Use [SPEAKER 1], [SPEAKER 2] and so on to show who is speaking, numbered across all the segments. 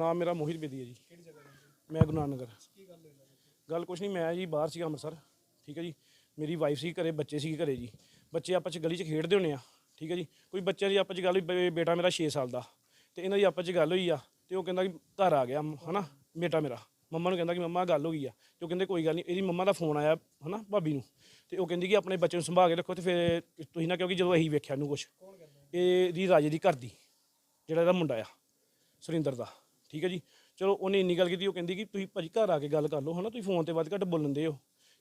[SPEAKER 1] ਨਾਮ ਮੇਰਾ ਮੋਹਿਤ ਬੇਦੀ ਹੈ ਜੀ।
[SPEAKER 2] ਕਿਹੜੀ ਜਗ੍ਹਾ ਰਹਿੰਦੇ
[SPEAKER 1] ਮੈਂ ਗੁਰੂ ਨਾਨਕ ਨਗਰ।
[SPEAKER 2] ਕੀ ਗੱਲ ਹੋਈ
[SPEAKER 1] ਗੱਲ ਕੁਛ ਨਹੀਂ ਮੈਂ ਜੀ ਬਾਹਰ ਸੀਗਾ ਅੰਮ੍ਰਿਤਸਰ ਠੀਕ ਹੈ ਜੀ। ਮੇਰੀ ਵਾਈਫ ਸੀ ਘਰੇ ਬੱਚੇ ਸੀ ਘਰੇ ਜੀ। ਬੱਚੇ ਆਪਸ ਚ ਗਲੀ 'ਚ ਖੇਡਦੇ ਹੋਣੇ ਆ ਠੀਕ ਹੈ ਜੀ। ਕੋਈ ਬੱਚਿਆਂ ਦੀ ਆਪਸ ਚ ਗੱਲ ਹੋਈ ਬੇਟਾ ਮੇਰਾ 6 ਸਾਲ ਦਾ ਤੇ ਇਹਨਾਂ ਦੀ ਆਪਸ ਚ ਗੱਲ ਹੋਈ ਆ ਤੇ ਉਹ ਕਹਿੰਦਾ ਕਿ ਘਰ ਆ ਗਿਆ ਹਨਾ ਬੇਟਾ ਮੇਰਾ। ਮੰਮਾ ਨੂੰ ਕਹਿੰਦਾ ਕਿ ਮੰਮਾ ਗੱਲ ਹੋ ਗਈ ਆ। ਤੇ ਉਹ ਕਹਿੰਦੇ ਕੋਈ ਗੱਲ ਨਹੀਂ ਇਹਦੀ ਮੰਮਾ ਦਾ ਫੋਨ ਆਇਆ ਹਨਾ ਭਾਬੀ ਨੂੰ। ਤੇ ਉਹ ਕਹਿੰਦੀ ਕਿ ਆਪਣੇ ਬੱਚੇ ਨੂੰ ਸੰਭਾਲ ਕੇ ਰੱਖੋ ਤੇ ਫਿਰ ਤੁਸੀਂ ਨਾ ਕਿਉਂਕਿ ਜਦੋਂ ਅਸੀਂ ਵੇਖਿਆ ਨੂੰ ਕੁਛ
[SPEAKER 2] ਕਹਿੰਦਾ?
[SPEAKER 1] ਇਹਦੀ ਰਾਜੇ ਦੀ ਘਰ ਦੀ ਜਿਹੜਾ ਇਹਦਾ ਮੁੰਡਾ ਆ ਸੁਰਿੰਦਰ ਦਾ। ਠੀਕ ਹੈ ਜੀ? ਚਲੋ, ਉਹਨੇ ਇੰਨੀ ਗੱਲ ਕੀਤੀ, ਉਹ ਕਹਿੰਦੀ ਕਿ ਤੁਸੀਂ ਭਾਜੀ ਘਰ ਆ ਕੇ ਗੱਲ ਕਰ ਲਓ, ਹਨਾ? ਤੁਸੀਂ ਫੋਨ ਤੇ ਵੱਧ ਘੱਟ ਬੋਲਣ ਦੇ ਹੋ।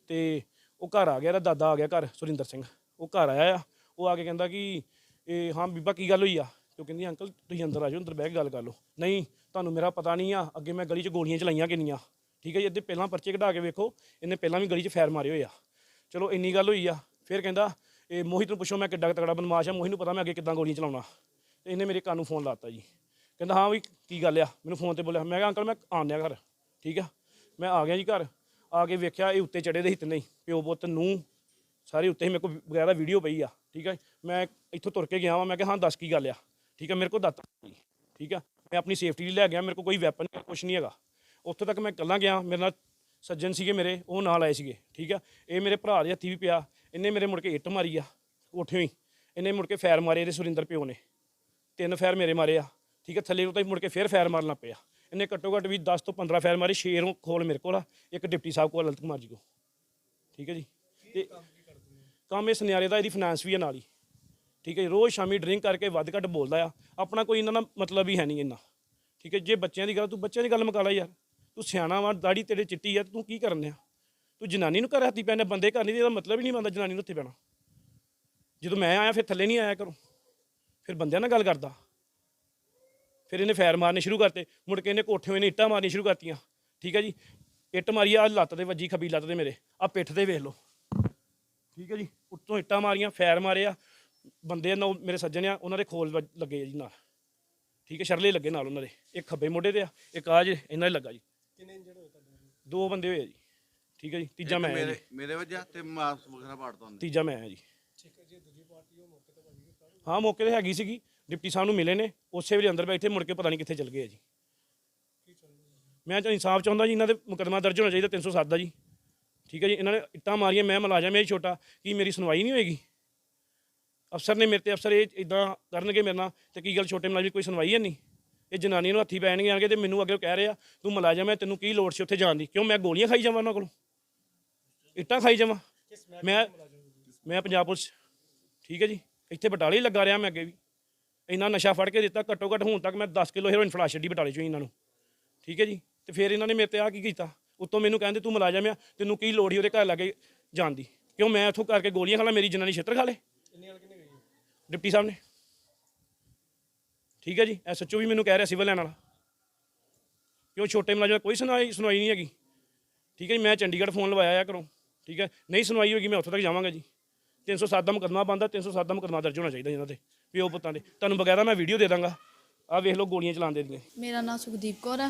[SPEAKER 1] ਤੇ ਉਹ ਘਰ ਆ ਗਿਆ, ਇਹਦਾ ਦਾਦਾ ਆ ਗਿਆ ਘਰ, ਸੁਰਿੰਦਰ ਸਿੰਘ। ਉਹ ਘਰ ਆਇਆ ਆ, ਉਹ ਆ ਕੇ ਕਹਿੰਦਾ ਕਿ ਇਹ ਹਾਂ ਬੀਬਾ, ਕੀ ਗੱਲ ਹੋਈ ਆ? ਤੇ ਉਹ ਕਹਿੰਦੀ, ਅੰਕਲ, ਤੁਸੀਂ ਅੰਦਰ ਆ ਜਾਓ, ਅੰਦਰ ਬਹਿ ਕੇ ਗੱਲ ਕਰ ਲਓ। ਨਹੀਂ, ਤੁਹਾਨੂੰ ਮੇਰਾ ਪਤਾ ਨਹੀਂ ਆ, ਅੱਗੇ ਮੈਂ ਗਲੀ 'ਚ ਗੋਲੀਆਂ ਚਲਾਈਆਂ ਕਿੰਨੀਆਂ ਠੀਕ ਹੈ ਜੀ? ਇਹਦੇ ਪਹਿਲਾਂ ਪਰਚੇ ਕਢਾ ਕੇ ਵੇਖੋ, ਇਹਨੇ ਪਹਿਲਾਂ ਵੀ ਗਲੀ 'ਚ ਫੈਰ ਮਾਰੇ ਹੋਏ ਆ। ਚਲੋ, ਇੰਨੀ ਗੱਲ ਹੋਈ ਆ। ਫਿਰ ਕਹਿੰਦਾ ਇਹ ਮੋਹਿਤ ਨੂੰ ਪੁੱਛੋ, ਮੈਂ ਕਿੱਡਾ ਕੁ ਤਗੜਾ ਬਦਮਾਸ਼ ਆ, ਮੋਹਿਤ ਨੂੰ ਪਤਾ ਮੈਂ ਅੱਗੇ ਕਿੱਦਾਂ ਗੋਲੀਆਂ ਚਲਾਉਣਾ। ਤੇ ਇਹਨੇ ਮੇਰੇ ਕੰਨ ਨੂੰ ਫੋਨ ਲਾਤਾ ਜੀ। ਕਹਿੰਦਾ, ਹਾਂ ਵੀ ਕੀ ਗੱਲ ਆ? ਮੈਨੂੰ ਫੋਨ ਤੇ ਬੋਲਿਆ, ਮੈਂ ਕਿਹਾ, ਅੰਕਲ, ਮੈਂ ਆਉਂਦਿਆ ਘਰ, ਠੀਕ ਆ? ਮੈਂ ਆ ਗਿਆ ਜੀ ਘਰ। ਆ ਕੇ ਵੇਖਿਆ, ਇਹ ਉੱਤੇ ਚੜੇ ਦੇ ਸੀ ਤਿੰਨੇ ਹੀ ਪਿਓ ਪੁੱਤ ਨੂੰ ਸਾਰੇ ਉੱਤੇ ਹੀ ਮੇਰੇ ਕੋਲ ਬਗੈਰਾ ਵੀਡੀਓ ਪਈ ਆ, ਠੀਕ ਆ? ਮੈਂ ਇੱਥੋਂ ਤੁਰ ਕੇ ਗਿਆ ਵਾਂ, ਮੈਂ ਕਿਹਾ, ਹਾਂ, ਦੱਸ ਕੀ ਗੱਲ ਆ? ਠੀਕ ਆ, ਮੇਰੇ ਕੋਲ ਦਾਤਾ ਠੀਕ ਆ? ਮੈਂ ਆਪਣੀ ਸੇਫਟੀ ਲਈ ਲੈ ਗਿਆ, ਮੇਰੇ ਕੋਲ ਕੋਈ ਵੈਪਨ ਕੁਝ ਨਹੀਂ ਹੈਗਾ। ਉੱਥੇ ਤੱਕ ਮੈਂ ਇਕੱਲਾ ਗਿਆ, ਮੇਰੇ ਨਾਲ ਸੱਜਣ ਸੀਗੇ ਮੇਰੇ, ਉਹ ਨਾਲ ਆਏ ਸੀਗੇ, ਠੀਕ ਆ? ਇਹ ਮੇਰੇ ਭਰਾ ਦੇ ਹੱਥੀ ਵੀ ਪਿਆ, ਇਹਨੇ ਮੇਰੇ ਮੁੜ ਕੇ ਇੱਟ ਮਾਰੀ ਆ, ਉੱਠਿਓ ਹੀ। ਇਹਨੇ ਮੁੜ ਕੇ ਫੈਰ ਮਾਰੇ ਇਹਦੇ ਸੁਰਿੰਦਰ ਪਿਓ ਨੇ, ਤਿੰਨ ਫੈਰ ਮੇਰੇ ਮਾਰੇ ਆ। ਠੀਕ ਹੈ ਥੱਲੇ ਉਤਾਂ ਮੁੜ ਕੇ ਫੇਰ ਫੈਰ ਮਾਰਨ ਪਿਆ। ਇਹਨੇ ਘੱਟੋ ਘੱਟ ਵੀ 10 ਤੋਂ 15 ਫੈਰ ਮਾਰੇ ਸ਼ੇਰੋਂ ਖੋਲ ਮੇਰੇ ਕੋਲ ਆ। ਇੱਕ ਡਿਪਟੀ ਸਾਹਿਬ ਕੋਲ ਲਲਤ ਕੁਮਾਰ ਜੀ ਕੋ ਠੀਕ ਹੈ ਜੀ। ਤੇ ਕੰਮ ਇਸ ਨਿਆਰੇ ਦਾ ਇਹਦੀ ਫਾਈਨਾਂਸ ਵੀ ਹੈ ਨਾਲ ਹੀ। ਠੀਕ ਹੈ ਜੀ ਰੋਜ਼ ਸ਼ਾਮੀ ਡਰਿੰਕ ਕਰਕੇ ਵੱਧ ਘੱਟ ਬੋਲਦਾ ਆ। ਆਪਣਾ ਕੋਈ ਇਹਨਾਂ ਨਾਲ ਮਤਲਬ ਹੀ ਹੈ ਨਹੀਂ ਇੰਨਾ। ਠੀਕ ਹੈ ਜੇ ਬੱਚਿਆਂ ਦੀ ਗੱਲ ਤੂੰ ਬੱਚਿਆਂ ਦੀ ਗੱਲ ਮੁਕਾ ਲੈ ਯਾਰ। ਤੂੰ ਸਿਆਣਾ ਵਾ ਦਾੜੀ ਤੇਰੇ ਚਿੱਟੀ ਆ ਤੇ ਤੂੰ ਕੀ ਕਰਨ ਆ ਤੂੰ ਜਨਾਨੀ ਨੂੰ ਘਰ ਹੱਥੀ ਪੈਣੇ ਬੰਦੇ ਘਰ ਨਹੀਂ ਤੇ ਇਹਦਾ ਮਤਲਬ ਹੀ ਨਹੀਂ ਬੰਦਾ ਜਨਾਨੀ ਨੂੰ ਉੱਥੇ ਪੈਣਾ। ਜਦੋਂ ਮੈਂ ਆਇਆ ਫਿਰ ਥੱਲੇ ਨਹੀਂ ਆਇਆ ਕਰੋ ਫਿਰ ਬੰਦਿਆਂ ਨਾਲ ਗੱਲ ਕਰਦਾ। ਫਿਰ ਇਹਨੇ ਫੈਰ ਮਾਰਨੇ ਸ਼ੁਰੂ ਕਰਤੇ। ਮੁੜ ਕੇ ਇਹਨੇ ਕੋਠੇ ਇਹਨੇ ਇੱਟਾਂ ਮਾਰਨੀ ਸ਼ੁਰੂ ਕਰਤੀਆਂ। ਠੀਕ ਹੈ ਜੀ? ਇੱਟ ਮਾਰੀ ਆ ਲੱਤ ਤੇ ਵੱਜੀ ਖੱਬੀ ਲੱਤ ਤੇ ਮੇਰੇ। ਆ ਪਿੱਠ ਤੇ ਵੇਖ ਲਓ। ਠੀਕ ਹੈ ਜੀ? ਉੱਤੋਂ ਇੱਟਾਂ ਮਾਰੀਆਂ ਫੈਰ ਮਾਰੇ ਆ। ਬੰਦੇ ਨਾਲ ਮੇਰੇ ਸੱਜਣ ਆ ਉਹਨਾਂ ਦੇ ਖੋਲ ਵੱਜ- ਲੱਗੇ ਆ ਜੀ ਨਾਲ। ਠੀਕ ਹੈ? ਸ਼ਰਲੇ ਲੱਗੇ ਨਾਲ ਉਹਨਾਂ ਦੇ। ਇੱਕ ਖੱਬੇ ਮੋਢੇ ਤੇ ਆ ਇੱਕ ਆ ਜੇ ਇਹਨਾਂ ਦੇ ਲੱਗਾ ਜੀ।
[SPEAKER 2] ਕਿੰਨੇ ਇੰਜਰਡ ਹੋਏ ਤੁਹਾਡੇ ਨਾਲ?
[SPEAKER 1] ਦੋ ਬੰਦੇ ਹੋਏ ਆ ਜੀ। ਠੀਕ ਹੈ ਜੀ? ਤੀਜਾ ਮੈਂ
[SPEAKER 3] ਮੇਰੇ
[SPEAKER 1] ਜੀ।
[SPEAKER 3] ਮੇਰੇ ਵਜ੍ਹਾ ਤੇ ਮਾਸ ਵਗੈਰਾ ਪਾੜਦਾ ਹੁੰਦਾ
[SPEAKER 1] ਤੀਜਾ ਮੈਂ ਆ ਜੀ।
[SPEAKER 2] ਠੀਕ ਹੈ ਜੀ ਦੂਜੀ ਪਾਰਟੀ ਉਹ ਮੌਕੇ ਤੇ ਭਾਜੀ ਗ੍ਰਿਫਤਾਰ ਹੋਈ।
[SPEAKER 1] ਹਾਂ ਮੌਕੇ ਤੇ ਹੈਗੀ ਸੀਗੀ। ਡਿਪਟੀ ਸਾਹਿਬ ਨੂੰ ਮਿਲੇ ਨੇ, ਉਸੇ ਵੇਲੇ ਅੰਦਰ ਬੈਠੇ, ਮੁੜ ਕੇ ਪਤਾ ਨਹੀਂ ਕਿੱਥੇ ਚਲ ਗਏ ਆ ਜੀ। ਮੈਂ ਤਾਂ ਇਨਸਾਫ ਚਾਹੁੰਦਾ ਜੀ, ਇਹਨਾਂ ਦੇ ਮੁਕੱਦਮਾ ਦਰਜ ਹੋਣਾ ਚਾਹੀਦਾ 307 ਦਾ ਜੀ। ਠੀਕ ਹੈ ਜੀ, ਇਹਨਾਂ ਨੇ ਇੱਟਾਂ ਮਾਰੀਆਂ, ਮੈਂ ਮੁਲਾਜ਼ਮ ਇਹ ਛੋਟਾ, ਕੀ ਮੇਰੀ ਸੁਣਵਾਈ ਨਹੀਂ ਹੋਏਗੀ? ਅਫਸਰ ਨੇ ਮੇਰੇ ਤੇ ਅਫਸਰ ਇਹ ਇਦਾਂ ਕਰਨਗੇ ਮੇਰੇ ਨਾਲ, ਤੇ ਕੀ ਗੱਲ ਛੋਟੇ ਮੁਲਾਜ਼ਮ ਕੋਈ ਸੁਣਵਾਈ ਹੈ ਨਹੀਂ? ਇਹ ਜਨਾਨੀ ਨੂੰ ਹੱਥੀ ਪੈਣਗੇ, ਆਣਗੇ ਤੇ ਮੈਨੂੰ ਅੱਗੇ ਕਹਿ ਰਿਹਾ, ਤੂੰ ਮੁਲਾਜ਼ਮ ਹੈ, ਤੈਨੂੰ ਕੀ ਲੋੜ ਸੀ ਉੱਥੇ ਜਾਣ ਦੀ? ਕਿਉਂ ਮੈਂ ਗੋਲੀਆਂ ਖਾਈ ਜਾਵਾਂ ਉਹਨਾਂ ਕੋਲੋਂ? ਇੱਟਾਂ ਖਾਈ ਜਾਵਾਂ? ਮੈਂ ਮੈਂ ਪੰਜਾਬ ਪੁਲਿਸ, ਠੀਕ ਹੈ ਜੀ, ਇੱਥੇ ਬਟਾਲੇ ਲੱਗਾ ਰਿਹਾ ਮੈਂ ਅੱਗੇ ਵੀ। ਇੰਨਾ ਨਸ਼ਾ ਫੜ ਕੇ ਦਿੱਤਾ, ਘੱਟੋ ਘੱਟ ਹੁਣ ਤੱਕ ਮੈਂ 10 ਕਿਲੋ ਹੈਰੋਇਨ ਫੜਾ ਛੱਡੀ ਬਟਾਲੇ ਚੋਂ ਇਹਨਾਂ ਨੂੰ। ਠੀਕ ਹੈ ਜੀ? ਤੇ ਫਿਰ ਇਹਨਾਂ ਨੇ ਮੇਰੇ ਤੇ ਆ ਕੀ ਕੀਤਾ? ਉੱਤੋਂ ਮੈਨੂੰ ਕਹਿੰਦੇ, ਤੂੰ ਮੁਲਾਜ਼ਮ ਆ, ਤੈਨੂੰ ਕੀ ਲੋੜ ਹੀ ਉਹਦੇ ਘਰ ਲੱਗੇ ਜਾਣ ਦੀ? ਕਿਉਂ ਮੈਂ ਉੱਥੋਂ ਕਰਕੇ ਗੋਲੀਆਂ ਖਾ ਲਾ, ਮੇਰੀ ਜਨਾਨੀ ਛਿੱਤਰ ਖਾ ਲੇ? ਡਿਪਟੀ ਸਾਹਿਬ ਨੇ। ਠੀਕ ਹੈ ਜੀ? ਐਸਐਚਓ ਵੀ ਮੈਨੂੰ ਕਹਿ ਰਿਹਾ, ਸਿਵਲ ਲੈਣ ਵਾਲਾ। ਕਿਉਂ ਛੋਟੇ ਮੁਲਾਜ਼ਮ ਕੋਈ ਸੁਣਵਾਈ ਸੁਣਵਾਈ ਨਹੀਂ ਹੈਗੀ? ਠੀਕ ਹੈ ਜੀ? ਮੈਂ ਚੰਡੀਗੜ੍ਹ ਫੋਨ ਲਵਾਇਆ ਆ ਕਰੋ ਠੀਕ ਹੈ? ਨਹੀਂ ਸੁਣਵਾਈ ਹੋਗੀ ਮੈਂ ਉੱਥੇ ਤੱਕ ਜਾਵਾਂਗਾ ਜੀ। 307 ਦਾ ਮੁਕੱਦਮਾ ਬੰਦਾ 307 ਦਾ ਮੁਕੱਦਮਾ ਦਰਜ ਹੋਣਾ ਚਾਹੀਦਾ ਇਹਨਾਂ ਤੇ ਪਿਓ ਪੁੱਤਾਂ ਦੇ। ਤੁਹਾਨੂੰ ਬਗੈਰਾ ਮੈਂ ਵੀਡੀਓ ਦੇ ਦਾਂਗਾ। ਆਹ ਵੇਖ ਲਓ ਗੋਲੀਆਂ ਚਲਾਉਂਦੇ ਦੀਆਂ।
[SPEAKER 4] ਮੇਰਾ ਨਾਮ ਸੁਖਦੀਪ ਕੌਰ ਹੈ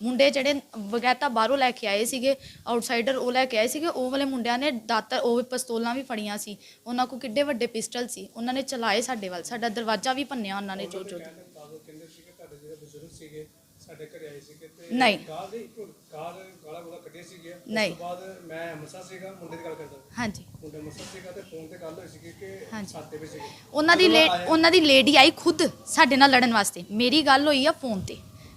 [SPEAKER 4] ਮੁੰਡੇ ਜਿਹੜੇ ਵਗੈਤਾ ਬਾਹਰੋਂ ਲੈ ਕੇ ਆਏ ਸੀਗੇ ਆਊਟਸਾਈਡਰ ਉਹ ਲੈ ਕੇ ਆਏ ਸੀਗੇ ਉਹ ਵਾਲੇ ਮੁੰਡਿਆਂ ਨੇ ਦਾਤਰ ਉਹ ਪਿਸਤੌਲਾਂ ਵੀ ਫੜੀਆਂ ਸੀ। ਉਹਨਾਂ ਕੋਲ ਕਿੱਡੇ ਵੱਡੇ ਪਿਸਟਲ ਸੀ। ਉਹਨਾਂ ਨੇ ਚਲਾਏ ਸਾਡੇ ਵੱਲ। ਸਾਡਾ ਦਰਵਾਜ਼ਾ ਵੀ ਭੰਨਿਆ ਉਹਨਾਂ ਨੇ ਚੋ ਚੋ
[SPEAKER 2] ਕਹਿੰਦੇ ਬਾਬੂ ਕਹਿੰਦੇ ਸੀ ਕਿ ਤੁਹਾਡੇ ਜਿਹੜੇ ਬਜ਼ੁਰਗ ਸੀਗੇ ਸਾਡੇ ਘਰੇ ਆਏ ਸੀਗੇ ਤੇ
[SPEAKER 4] ਨਹੀਂ।
[SPEAKER 2] ਗਾਲ ਦੇ ਗਾਲ ਗਾਲਾ ਗੋਲਾ ਕੱਢੇ ਸੀਗੇ ਉਸ। ਤੋਂ ਬਾਅਦ ਮੈਂ ਅੰਮ੍ਰਿਤਸਰ ਸੀਗਾ ਮੁੰਡੇ ਦੀ ਗੱਲ ਕਰਦਾ
[SPEAKER 4] ਹਾਂਜੀ।
[SPEAKER 2] ਮੁੰਡੇ ਅੰਮ੍ਰਿਤਸਰ ਸੀਗਾ ਤੇ ਫੋਨ ਤੇ ਗੱਲ ਹੋਈ ਸੀਗੀ ਕਿ। ਸਾਤੇ ਵਿੱਚ ਸੀਗੇ
[SPEAKER 4] ਉਹਨਾਂ ਦੀ ਉਹਨਾਂ ਦੀ ਲੇਡੀ ਆਈ ਖੁਦ ਸਾਡੇ ਨਾਲ ਲੜਨ ਵਾਸਤੇ। ਮੇਰੀ ਗੱਲ ਹੋਈ ਆ ਫੋਨ ਤੇ।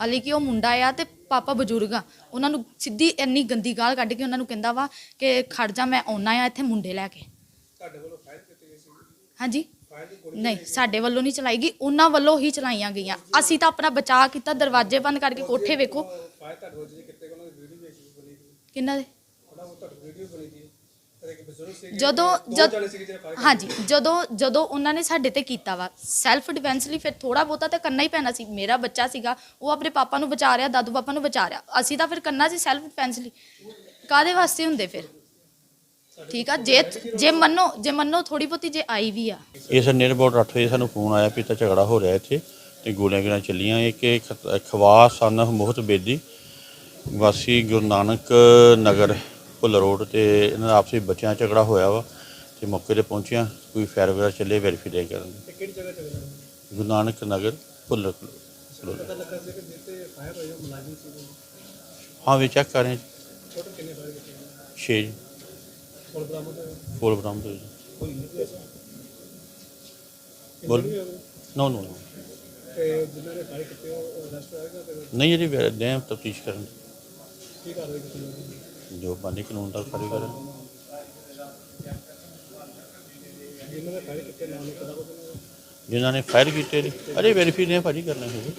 [SPEAKER 4] ਹਾਲੇ ਕਿ ਉਹ ਮੁੰਡਾ ਆ ਤੇ ਪਾਪਾ ਬਜ਼ੁਰਗ ਆ ਉਹਨਾਂ ਨੂੰ ਸਿੱਧੀ ਇੰਨੀ ਗੰਦੀ ਗਾਲ ਕੱਢ ਕੇ ਉਹਨਾਂ ਨੂੰ ਕਹਿੰਦਾ ਵਾ ਕਿ ਖੜ ਜਾ ਮੈਂ ਆਉਣਾ ਆ ਇੱਥੇ ਮੁੰਡੇ ਲੈ ਕੇ।
[SPEAKER 2] ਤੁਹਾਡੇ ਵੱਲੋਂ ਫਾਇਰ ਕੀਤੀ ਗਈ ਸੀ
[SPEAKER 4] ਹਾਂਜੀ। ਨਹੀਂ ਸਾਡੇ ਵੱਲੋਂ ਨਹੀਂ ਚਲਾਈ ਗਈ ਉਹਨਾਂ ਵੱਲੋਂ ਹੀ ਚਲਾਈਆਂ ਗਈਆਂ। ਅਸੀਂ ਤਾਂ ਆਪਣਾ ਬਚਾਅ ਕੀਤਾ ਦਰਵਾਜ਼ੇ ਬੰਦ ਕਰਕੇ ਕੋਠੇ ਵੇਖੋ।
[SPEAKER 2] ਫਾਇਰ ਤੁਹਾਡੇ ਵੱਲ ਉਹਨਾਂ ਦੀ ਵੀਡੀਓ
[SPEAKER 4] ਕਿੰਨਾ ਦੇ?
[SPEAKER 2] ਤੁਹਾਡੀ ਵੀਡੀਓ ਬਣੀ ਦੀ ਤੇ ਇੱਕ ਬਜ਼ੁਰਗ ਸੀਗੇ
[SPEAKER 4] ਜਦੋਂ ਜਦ ਹਾਂਜੀ ਜਦੋਂ ਜਦੋਂ ਉਹਨਾਂ ਨੇ ਸਾਡੇ ਤੇ ਕੀਤਾ ਵਾ ਸੈਲਫ ਡਿਫੈਂਸ ਲਈ ਫਿਰ ਥੋੜਾ ਬਹੁਤਾ ਤਾਂ ਕਰਨਾ ਹੀ ਪੈਣਾ ਸੀ। ਮੇਰਾ ਬੱਚਾ ਸੀਗਾ ਉਹ ਆਪਣੇ ਪਾਪਾ ਨੂੰ ਬਚਾ ਰਿਹਾ ਦਾਦੂ ਪਾਪਾ ਨੂੰ ਬਚਾ ਰਿਹਾ। ਅਸੀਂ ਤਾਂ ਫਿਰ ਕਰਨਾ ਸੀ ਸੈਲਫ ਡਿਫੈਂਸ ਲਈ। ਕਾਦੇ ਵਾਸਤੇ ਹੁੰਦੇ ਫਿਰ? ਠੀਕ ਆ ਜੇ ਜੇ ਮੰਨੋ ਜੇ ਮੰਨੋ ਥੋੜੀ ਬਹੁਤੀ ਜੇ ਆਈ ਵੀ ਆ।
[SPEAKER 5] ਇਸ ਨੀਅਰ ਅਬਾਊਟ 8 ਵਜੇ ਸਾਨੂੰ ਫੋਨ ਆਇਆ ਵੀ ਤਾਂ ਝਗੜਾ ਹੋ ਰਿਹਾ ਇੱਥੇ ਤੇ ਗੋਲੀਆਂ ਗੋਲੀਆਂ ਚੱਲੀਆਂ। ਇੱਕ ਖਵਾ ਸਨ ਮੋਹਤ ਬੇਦੀ ਵਾਸੀ ਗੁਰੂ ਨਾਨਕ ਨਗਰ ਭੁੱਲ ਰੋਡ ਤੇ ਇਹਨਾਂ ਦਾ ਆਪਸੀ ਬੱਚਿਆਂ 'ਚ ਝਗੜਾ ਹੋਇਆ ਵਾ ਤੇ ਮੌਕੇ ਤੇ ਪਹੁੰਚਿਆ ਕੋਈ ਫਾਇਰ ਵਗੈਰਾ ਚੱਲੇ ਵੈਰੀਫਾਈ ਕਰਨ
[SPEAKER 2] ਤੇ ਕਿਹੜੀ ਜਗ੍ਹਾ ਚੱਲਦਾ
[SPEAKER 5] ਗੁਰੂ ਨਾਨਕ ਨਗਰ ਭੁੱਲਰ
[SPEAKER 2] ਪਤਾ ਲੱਗਾ ਸੀ ਕਿ ਜਿੱਤੇ ਫਾਇਰ ਹੋਇਆ ਮੁਲਾਜ਼ਮ
[SPEAKER 5] ਹਾਂ ਵੀ ਚੈੱਕ ਕਰ ਰਹੇ
[SPEAKER 2] ਟੋਟਲ ਕਿੰਨੇ ਫਾਇਰ ਕੀਤੇ
[SPEAKER 5] 6
[SPEAKER 2] ਕੋਲ ਬਰਾਮਦ ਹੋਇਆ
[SPEAKER 5] ਫੁੱਲ ਬਰਾਮਦ ਹੋਏ
[SPEAKER 2] ਕੋਈ ਨਹੀਂ
[SPEAKER 5] ਬੋਲ। ਨੋ ਨੋ
[SPEAKER 2] ਤੇ ਜਿਨ੍ਹਾਂ ਨੇ ਫਾਇਰ ਕੀਤੇ ਉਹ ਅਰੈਸਟ ਹੋਏਗਾ ਤੇ
[SPEAKER 5] ਨਹੀਂ ਜਿਹੜੀ ਡੈਮ ਤਫਤੀਸ਼ ਕਰਨ।
[SPEAKER 2] ਕੀ ਕਾਰਵਾਈ ਕੀਤੀ ਜਾਊਗੀ
[SPEAKER 5] ਜੋ ਬਾਨੀ ਕਾਨੂੰਨ ਦਾ ਕਾਰਵਾਈ ਕਰਨ
[SPEAKER 2] ਜਿਨ੍ਹਾਂ ਨੇ ਫਾਇਰ ਕੀਤੇ
[SPEAKER 5] ਨੇ ਫਾਇਰ ਅਰੇ ਵੈਰੀਫਾਈ ਨੇ। ਭਾਜੀ ਕਰਨਾ ਹੈ।